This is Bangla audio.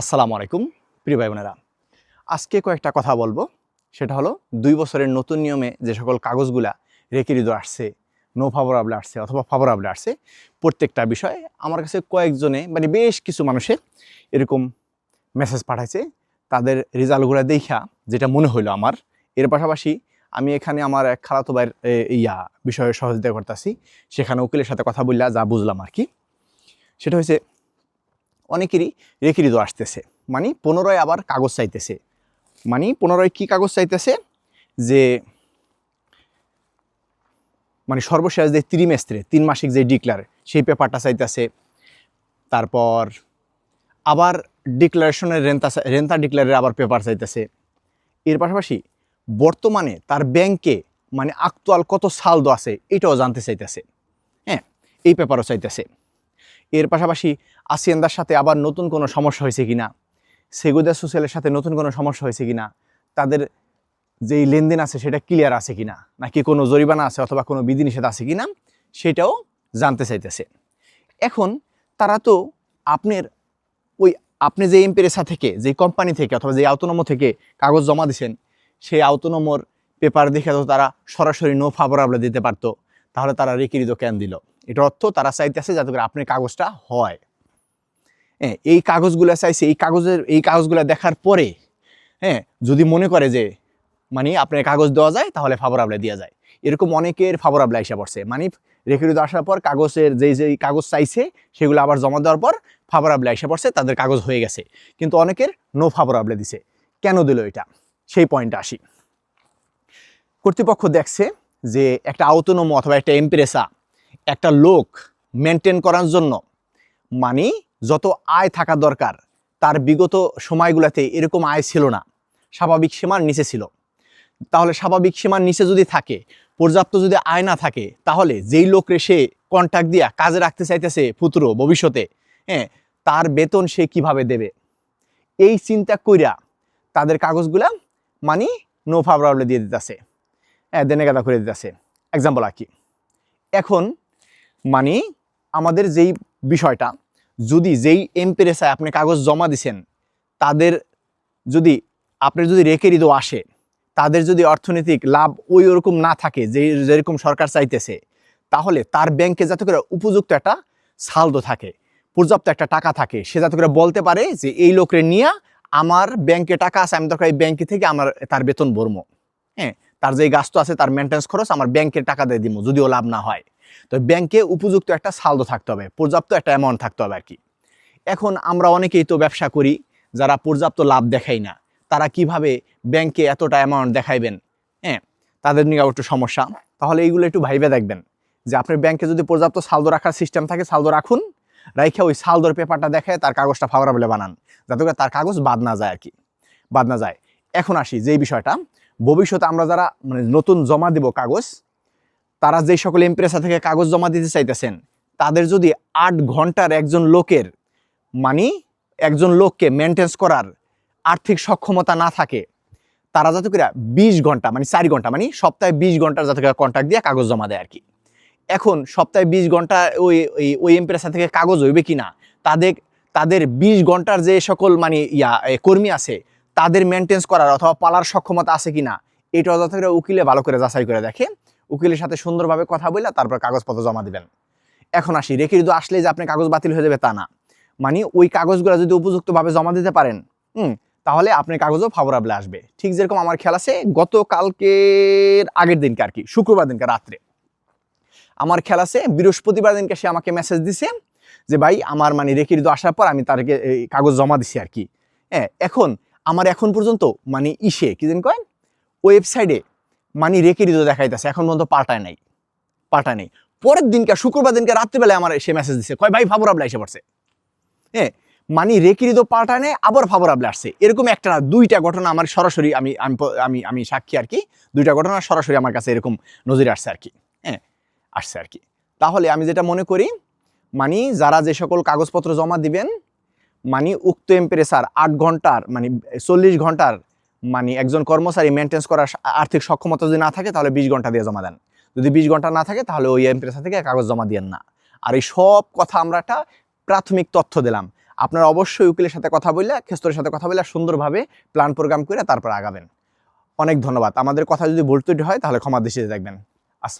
আসসালামু আলাইকুম, প্রিয় ভাই বোনেরা। আজকে কয়েকটা কথা বলব। সেটা হলো, দুই বছরের নতুন নিয়মে যে সকল কাগজগুলা রেকিরিদ আসছে নো ফাভরাবলে আসছে অথবা ফাভরাবলে আসছে, প্রত্যেকটা বিষয়ে আমার কাছে কয়েকজনে মানে বেশ কিছু মানুষে এরকম মেসেজ পাঠাইছে। তাদের রেজাল্টগুলো দেখা, যেটা মনে হইল আমার। এর পাশাপাশি আমি এখানে আমার এক খালাতো ভাইয়ের ইয়া বিষয়ে সহযোগিতা করতেছি। সেখানে উকিলের সাথে কথা বললা, যা বুঝলাম আর কি। সেটা হচ্ছে অনেকেরই রেকিরিত আসতেছে। মানে পুনরায় আবার কাগজ চাইতেছে। মানে পুনরায় কি কাগজ চাইতেছে? যে মানে সর্বশেষ যে ত্রিমেস্ত্রে তিন মাসিক যে ডিক্লার সেই পেপারটা চাইতেছে। তারপর আবার ডিক্লারেশনের রেন্তা রেন্তা ডিক্লারের আবার পেপার চাইতেছে। এর পাশাপাশি বর্তমানে তার ব্যাংকে মানে আক্তুয়াল কত সালদো আছে, এটাও জানতে চাইতেছে। হ্যাঁ এই পেপারও চাইতেছে। এর পাশাপাশি আসিয়ানদার সাথে আবার নতুন কোনো সমস্যা হয়েছে কিনা? সেগুদা সোশ্যালের সাথে নতুন কোনো সমস্যা হয়েছে কিনা? তাদের যেই লেনদেন আছে সেটা ক্লিয়ার আছে কিনা? নাকি কোনো জরিমানা আছে অথবা কোনো বিধিনিষেধ আছে কিনা? সেটাও জানতে চাইতেছে। এখন তারা তো আপনার ওই আপনি যে এমপেরেসা থেকে, যে কোম্পানি থেকে অথবা যে আউতনম থেকে কাগজ জমা দিছেন, সেই আউতনমর পেপার দেখে তো তারা সরাসরি নো ফাভরাবলে দিতে পারতো। তাহলে তারা রেকিরিত কেন দিল। এটার অর্থ তারা চাইতেছে যাতে করে আপনার কাগজটা হয়। হ্যাঁ এই কাগজগুলো চাইছে, এই কাগজের, এই কাগজগুলো দেখার পরে হ্যাঁ যদি মনে করে যে মানে আপনার কাগজ দেওয়া যায়, তাহলে ফাভরাবলে দেওয়া যায়। এরকম অনেকের ফাভরাবলে এসে পড়ছে। মানে রেকিরিত আসার পর কাগজের যেই যেই কাগজ চাইছে, সেগুলো আবার জমা দেওয়ার পর ফাভরাবলে এসে পড়ছে, তাদের কাগজ হয়ে গেছে। কিন্তু অনেকের নো ফাভরাবলে দিছে। কেন দিল এটা? সেই পয়েন্টে আসি। কর্তৃপক্ষ দেখছে যে, একটা আউতনম অথবা একটা এমপ্রেসা একটা লোক মেনটেন করার জন্য মানে যত আয় থাকা দরকার, তার বিগত সময়গুলোতে এরকম আয় ছিল না। স্বাভাবিক সীমার নিচে ছিল। তাহলে স্বাভাবিক সীমার নিচে যদি থাকে, পর্যাপ্ত যদি আয় না থাকে, তাহলে যেই লোক সে কন্ট্যাক্ট দিয়া কাজে রাখতে চাইতেছে পুত্র ভবিষ্যতে হ্যাঁ তার বেতন সে কীভাবে দেবে? এই চিন্তা কইরা তাদের কাগজগুলা, মানি নো ফাভরাবলে দিয়ে দিতেছে। হ্যাঁ দেনে গাদা করে দিতেছে। এক্সাম্পল আর কি এখন মানে আমাদের যেই বিষয়টা, যদি যেই এমপ্রেসায় আপনি কাগজ জমা দিছেন, তাদের যদি, আপনার যদি রেকেরিদও আসে, তাদের যদি অর্থনৈতিক লাভ ওই ওরকম না থাকে, যে যেরকম সরকার চাইতেছে, তাহলে তার ব্যাংকে যাতে করে উপযুক্ত একটা সালদো থাকে, পর্যাপ্ত একটা টাকা থাকে, সে যাতে করে বলতে পারে যে, এই লোকরে নিয়ে আমার ব্যাংকে টাকা আছে, আমি দরকার এই ব্যাংকে থেকে আমার, তার বেতন ভরমো হ্যাঁ তার যে গাছটো আছে, তার মেনটেন্স খরচ আমার ব্যাংকের টাকা দিয়ে দিব, যদিও লাভ না হয়। তো ব্যাংকে উপযুক্ত একটা সালদো থাকতে হবে, পর্যাপ্ত একটা অ্যামাউন্ট থাকতে হবে আর কি। এখন আমরা অনেকেই তো ব্যবসা করি, যারা পর্যাপ্ত লাভ দেখাই না, তারা কীভাবে ব্যাংকে এতটা অ্যামাউন্ট দেখাইবেন? হ্যাঁ তাদের নিয়ে একটু সমস্যা। তাহলে এইগুলো একটু ভাইবে দেখবেন যে আপনার ব্যাংকে যদি পর্যাপ্ত সালদো রাখার সিস্টেম থাকে, সালদো রাখুন, রাইখে ওই সালদোর পেপারটা দেখায়, তার কাগজটা ফাভরাবলে বানান। যাতে করে তার কাগজ বাদ না যায় আর কি, বাদ না যায়। এখন আসি যেই বিষয়টা, ভবিষ্যতে আমরা যারা মানে নতুন জমা দিব কাগজ তারা যেই সকল এমপ্রেসা থেকে কাগজ জমা দিতে চাইতেছেন, তাদের যদি আট ঘণ্টার একজন লোকের মানে একজন লোককে মেনটেন্স করার আর্থিক সক্ষমতা না থাকে, তারা যাতে করে বিশ ঘণ্টা মানে চারি ঘণ্টা মানে সপ্তাহে বিশ ঘণ্টার যাতে করে কন্ট্যাক্ট দিয়ে কাগজ জমা দেয় আর কি এখন সপ্তাহে বিশ ঘণ্টা ওই ওই ওই এমপ্রেসা থেকে কাগজ হইবে কি না তাদের তাদের বিশ ঘণ্টার যে সকল মানে ইয়া কর্মী আছে, তাদের মেনটেন্স করার অথবা পালার সক্ষমতা আছে কি না এটাও যাতে করে উকিলে ভালো করে যাচাই করে দেখে উকিলের সাথে সুন্দরভাবে কথা বললে তারপর কাগজপত্র জমা দিবেন। এখন আসি, রেখে যদি আসলে যে আপনি কাগজ বাতিল হয়ে যাবে তা না। মানে ওই কাগজগুলো যদি উপযুক্তভাবে জমা দিতে পারেন, হুম, তাহলে আপনার কাগজও ফাভরাবলে আসবে। ঠিক যেরকম আমার খেয়াল আছে, গতকালকের আগের দিনকে আর কি, শুক্রবার দিনকে রাত্রে। আমার খেয়াল আছে, বৃহস্পতিবার দিনকে সে আমাকে মেসেজ দিছে যে, ভাই, আমার মানে রেকিরিত আসার পর আমি তারকে কাগজ জমা দিছি আর কি। হ্যাঁ এখন, আমার এখন পর্যন্ত মানে ইসে, কি জানি কয়েন ওয়েবসাইটে মানে রেকিরিত দেখাইতেছে, এখন পর্যন্ত পাল্টায় নাই, পাল্টায় নেই। পরের দিনকে, শুক্রবার দিনকে, রাত্রিবেলায় আমার সে মেসেজ দিছে, কয়, ভাই ফাভরাবলে এসে পড়ছে। হ্যাঁ মানে রেকিরিত পাল্টায় নেয় আবার ফাভরাবলে আসছে। এরকম একটা না দুইটা ঘটনা আমার সরাসরি আমি আমি আমি সাক্ষী আর কি, দুইটা ঘটনা সরাসরি আমার কাছে এরকম নজির আসছে আর কি হ্যাঁ আসছে আর কি। তাহলে আমি যেটা মনে করি মানে যারা যে সকল কাগজপত্র জমা দিবেন মানে উক্ত এম্পারেচার আট ঘণ্টার মানে চল্লিশ ঘণ্টার মানে একজন কর্মচারী মেনটেন্স করার আর্থিক সক্ষমতা যদি না থাকে, তাহলে বিশ ঘণ্টা দিয়ে জমা দেন। যদি বিশ ঘণ্টা না থাকে, তাহলে ওই এমপ্রেসা থেকে কাগজ জমা দেন না। আর এই সব কথা আমরা একটা প্রাথমিক তথ্য দিলাম। আপনারা অবশ্যই উকিলের সাথে কথা বললে খেস্তরের সাথে কথা বললে সুন্দরভাবে প্ল্যান প্রোগ্রাম করে তারপর আগাবেন। অনেক ধন্যবাদ। আমাদের কথা যদি ভুল হয়, তাহলে ক্ষমা দৃষ্টিতে দেখবেন।